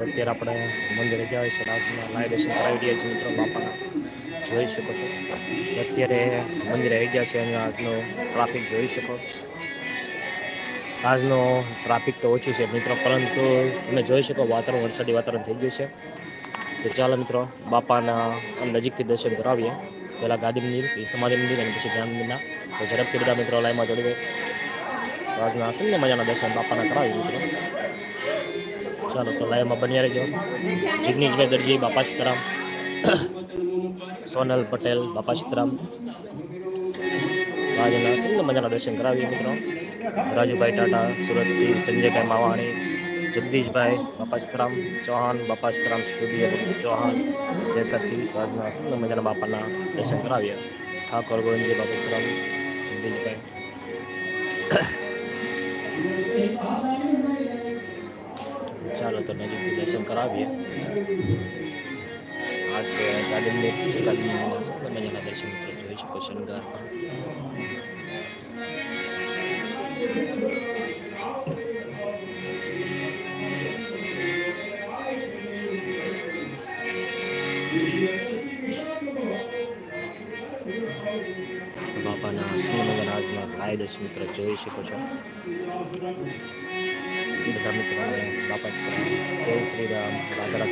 અત્યારે આપણે મંદિરે જાય છે. રાજના લાઈ દર્શન કરાવી રહ્યા છીએ મિત્રો બાપાના. જોઈ શકો છો. અત્યારે મંદિરે આવી ગયા છે અને આજનો ટ્રાફિક જોઈ શકો. આજનો ટ્રાફિક તો ઓછું છે મિત્રો, પરંતુ તમે જોઈ શકો વાતાવરણ, વરસાદી વાતાવરણ થઈ ગયું છે. તો ચાલો મિત્રો, બાપાના નજીકથી દર્શન કરાવીએ. પહેલાં ગાંધી મંદિર, પછી સમાધિ મંદિર અને પછી ધ્યાન મંદિરના. તો ઝડપથી બધા મિત્રો લાઈમાં જોડી ગઈ. તો આજના હશે મજાના દર્શન બાપાના કરાવીએ મિત્રો. ચાલો તો લાઈવમાં બન્યા રહેજો. જિગ્નેશભાઈ દરજી, બાપા સીતારામ, સોનલ પટેલ, બાપા સીતારામ. આજના સુંદર મજાના દર્શન કરાવીએ મિત્રો. રાજુભાઈ ટાટા, સુરતથી સંજયભાઈ માવાણી, જગદીશભાઈ, બાપા સીતારામ ચૌહાણ, બાપા સીતારામ સ્ટુડિયો ચૌહાણ જેસરથી આજના સુંદર મજાના બાપાના દર્શન કરાવીએ. ઠાકોર ગોવિંદજી, બાપા સીતારામ, જગદીશભાઈ. ચાલો તો નજીકથી દર્શન કરાવીએ આ છે ગાર્ડનની ગાર્ડનની મજાના દર્શન મિત્રો જોઈ શકો શણગાર પણ બાપાના સુંદર મજાના આજના લાય દર્શન મિત્રો જોઈ શકો છો બધા મિત્રોને વાપસ જય શ્રી રામ. રાધા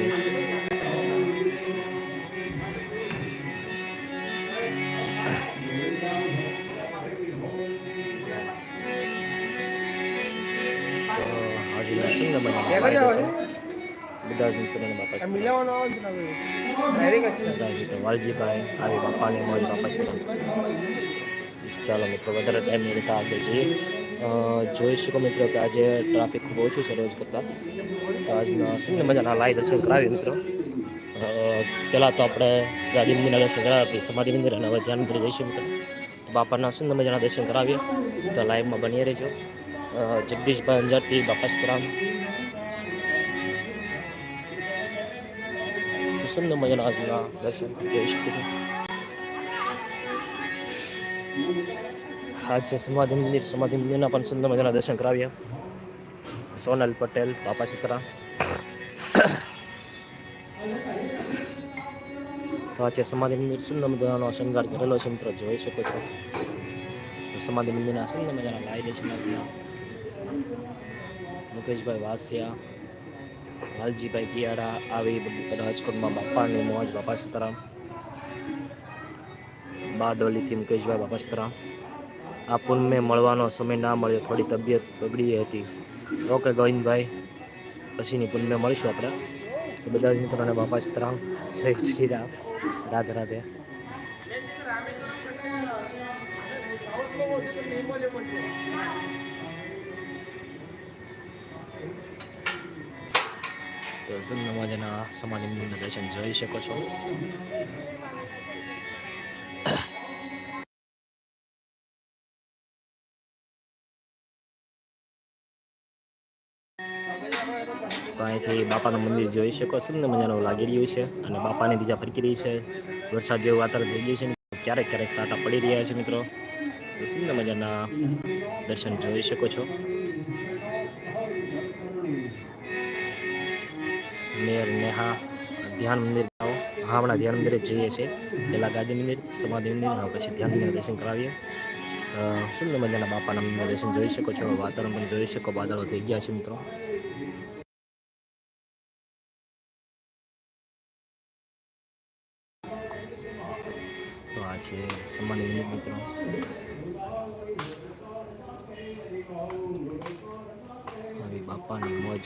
બધા મિત્રોને મિત્રો વાલજીભાઈ આવી બાપાને મોજ બાપા ચાલો મિત્રો વધારે ટાઈમ લેતા આગળ જઈએ. જોઈ શકો મિત્રો કે આજે ટ્રાફિક ખૂબ ઓછું છે રોજ કરતાં. આજના સુંદર મજાના લાઈ દર્શન કરાવીએ મિત્રો. પહેલાં તો આપણે ગાંધી મંદિરના દર્શન કરાવી સમાધિ મંદિર, અને હવે ધ્યાન મંદિર જઈશું મિત્રો. બાપાના સુંદર મજાના દર્શન કરાવીએ. તો લાઈવમાં બની રહેજો. જગદીશભાઈ અંજારથી બાપા સીતરામ. સુંદર મજાના આજના દર્શન જોઈ શકો છો આ છે. સમાધિ મંદિર, સમાધિ મંદિરના પણ સુંદર મજાના દર્શન કરાવ્યા સોનલ પટેલ, બાપા ચિત્રા. તો આ છે સમાધિ મંદિર, સુંદર મજાનો શણગાર કરેલો છે મિત્રો. જોઈ શકો છો. સમાધિ મંદિરના સુંદર મજાના લાઈ દર્શન મુકેશભાઈ વાસિયા, લાલજીભાઈ કિયાડા આવી બધું રાજકોટમાં બાપાની મોજ, બાપા સીતારામ બારડોલીથી મુકેશભાઈ, બાપા સીતારામ આ પુનમે મળવાનો સમય ના મળ્યો, થોડી તબિયત બગડી હતી. ઓકે, ગોવિંદભાઈ, પછીની પુનમે મળીશું આપણે. તો બધા જ મિત્રોને બાપા સ્ત્રામ જય શ્રી રામ. રાધે રાધે. તો સુંદર મજાના સમાધિ દર્શન જોઈ શકો છો. અહીંથી બાપાનું મંદિર જોઈ શકો સુંદર મજાનું લાગી રહ્યું છે. અને બાપાની બીજા ફરકી રહી છે. વરસાદ જેવું વાતાવરણ થઈ ગયું છે. ક્યારેક ક્યારેક સાટા પડી રહ્યા છે મિત્રો. સુંદર મજાના દર્શન જોઈ શકો છો. મેર નેહા, ધ્યાન મંદિર આવો હમણાં ધ્યાન મંદિરે જઈએ છીએ પહેલાં ગાંધી મંદિર, સમાધિ મંદિર પછી ધ્યાન મંદિર દર્શન કરાવીએ. તો સુંદર મજાના બાપાના મંદિર દર્શન જોઈ શકો છો. વાતાવરણ પણ જોઈ શકો. વાદળો થઈ ગયા છે મિત્રો. છે સમાધિ મંદિર મિત્રો આવી બાપાની મોજ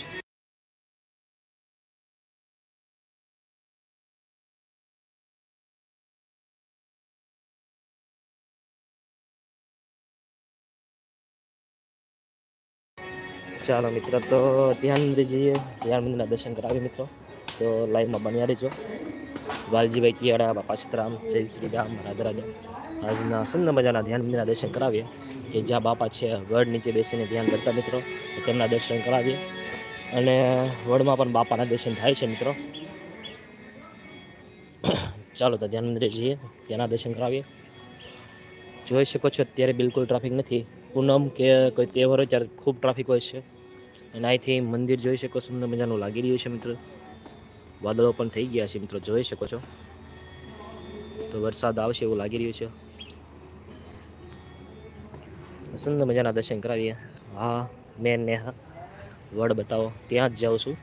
ચાલો મિત્રો તો ધ્યાન મંદિર જઈએ ધ્યાન મંદિરના દર્શન કરાવીએ મિત્રો તો લાઈવમાં બન્યા રહેજો વાલજીભાઈ કિયાડા બાપા સીતરામ, જય શ્રી રામ, રાધા રાધા. આજના સુંદર મજાના ધ્યાન મંદિરના દર્શન કરાવીએ. કે જ્યાં બાપા છે, વડ નીચે બેસીને ધ્યાન કરતા મિત્રો, તેમના દર્શન કરાવીએ. અને વડમાં પણ બાપાના દર્શન થાય છે મિત્રો. ચાલો તો ધ્યાન મંદિરે જઈએ, ત્યાંના દર્શન કરાવીએ. જોઈ શકો છો, અત્યારે બિલકુલ ટ્રાફિક નથી. પૂનમ કે કોઈ તહેવાર હોય ત્યારે ખૂબ ટ્રાફિક હોય છે. અને અહીંથી મંદિર જોઈ શકો, સુંદર મજાનું લાગી રહ્યું છે મિત્રો. વાદળો પણ થઈ ગયા છે મિત્રો, જોઈ શકો છો. તો વરસાદ આવશે એવું લાગી રહ્યું છે. સુંદર મજાના દર્શન કરાવીએ. હા મેન ને હા, વડ બતાવો, ત્યાં જ જાઉં છું.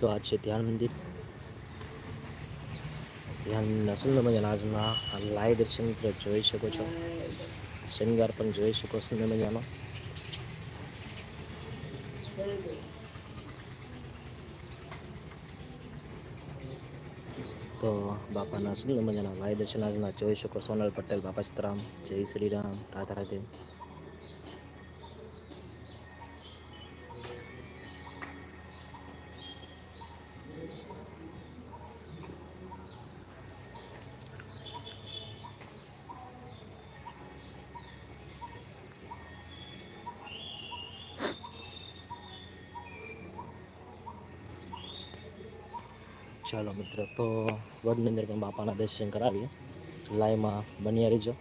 તો આ છે ધ્યાન મંદિર. ધ્યાનના સુંદર મજાના આજના આ લાઈવ દર્શન મિત્રો જોઈ શકો છો. શનિવાર પણ જોઈ શકો સુંદર મજાનો. તો બાપાના સુંદર મજાના લાઈવ દર્શન આજના. જોઈ શકો સોનલ પટેલ, બાપા સીતારામ જય શ્રી રામ, રાધા રાધે. ચાલો મિત્રો, તો વડની અંદર પણ બાપાના દર્શન કરાવીએ. લાઈવમાં બન્યા રહીજો.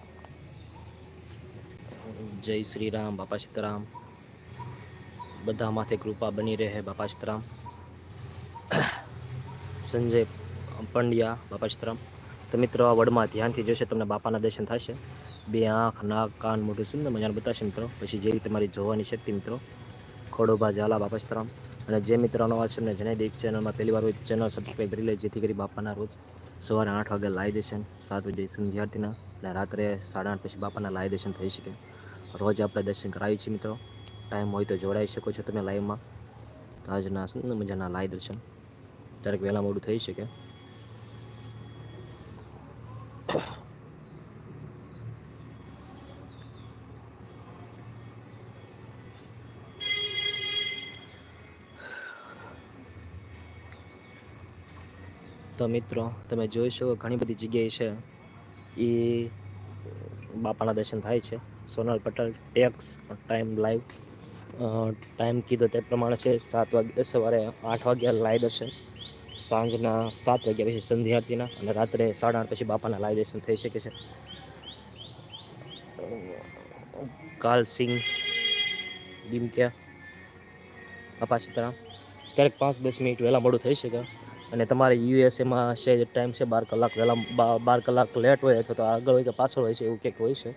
જય શ્રી રામ બાપા સીતારામ. બધા માથે કૃપા બની રહે, બાપા સીતારામ. સંજય પંડ્યા, બાપા સીતારામ. તો મિત્રો, આ વડમાં ધ્યાનથી જોશે, તમને બાપાના દર્શન થશે. બે આંખ, નાક, કાન મોઢું સુંદર મજાનું બતાવશે મિત્રો. પછી જેવી તમારી જોવાની શક્તિ મિત્રો. ખોડોભા ઝાલા, બાપા સીતારામ. અને જે મિત્રો નવા છે, એમને જણાવી દઈએ ચેનલમાં પહેલી વાર હોય ચેનલ સબસ્ક્રાઈબ કરી લે જેથી કરી બાપાના રોજ સવારે આઠ વાગે લાઈવ દર્શન સાત વાગે સંધ્યાર્થીના અને રાત્રે સાડા આઠ પછી બાપાના લાઈવ દર્શન થઈ શકે. રોજ આપણે દર્શન કરાવીએ છીએ મિત્રો. ટાઈમ હોય તો જોડાઈ શકો છો તમે લાઈવમાં તો આજના મજાના લાઈવ દર્શન ક્યારેક વહેલા મોડું થઈ શકે. તો મિત્રો, તમે જોઈ શકો ઘણી બધી જગ્યાએ છે. એ બાપાના દર્શન થાય છે. Sonal Patel tax time live time કીધો તે પ્રમાણે છે. સાત વાગે સવારે આઠ વાગ્યા લાઈવ દર્શન. સાંજના સાત વાગ્યા પછી સંધ્યાઆરતીના અને રાત્રે સાડા આઠ પછી બાપાના લાઈવ દર્શન થઈ શકે છે. કાલ સિંહ ડીમક્યા બાપા સીતારામ ક્યારેક પાંચ દસ મિનિટ વહેલા મોડું થઈ શકે. અને તમારે યુએસએમાં છે ટાઈમ છે, બાર કલાક વહેલા બાર કલાક લેટ હોય અથવા તો આગળ હોય કે પાછળ હોય છે, એવું કંઈક હોય છે.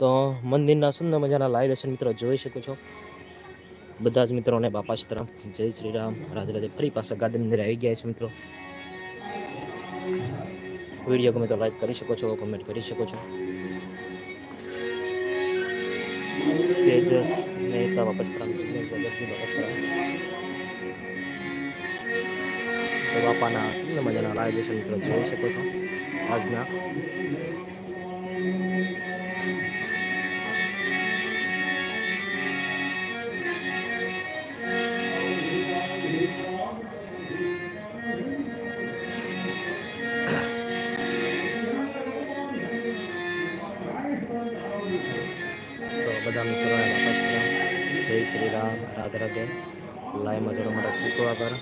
તો મંદિરના સુંદર મજાના લાઈવ દર્શન મિત્રો જોઈ શકો છો. બધા જ મિત્રોને બાપા સીતારામ જય શ્રી રામ. રાધે રાધે ફરી પાછા ગાંધી મંદિરે આવી ગયા છે મિત્રો. વીડિયો ગમે તો લાઈક કરી શકો છો કમેન્ટ કરી શકો છો. તેજસ મહેતા ભગતજી બાપા સીતારામ તો બાપાના સુંદર મજાના લાઈવ મિત્રો, જોઈ શકો છો આજના. બધા મિત્રો જય શ્રી રામ, રાધે રાધે. લાઈવમાં જોવા માટે ખૂબ ખૂબ આભાર.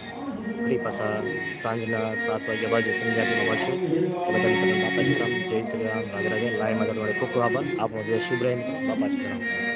ફરી પાછા સાંજના સાત વાગ્યા બાજુ સંધ્યાથી મળશું, તો બધા મિત્રોને બાપા સીતારામ જય શ્રી રામ, રાધે લાઈવમાં જોવા માટે ખૂબ ખૂબ આભાર. આપણો દિવસ શુભ રહે. બાપા સીતારામ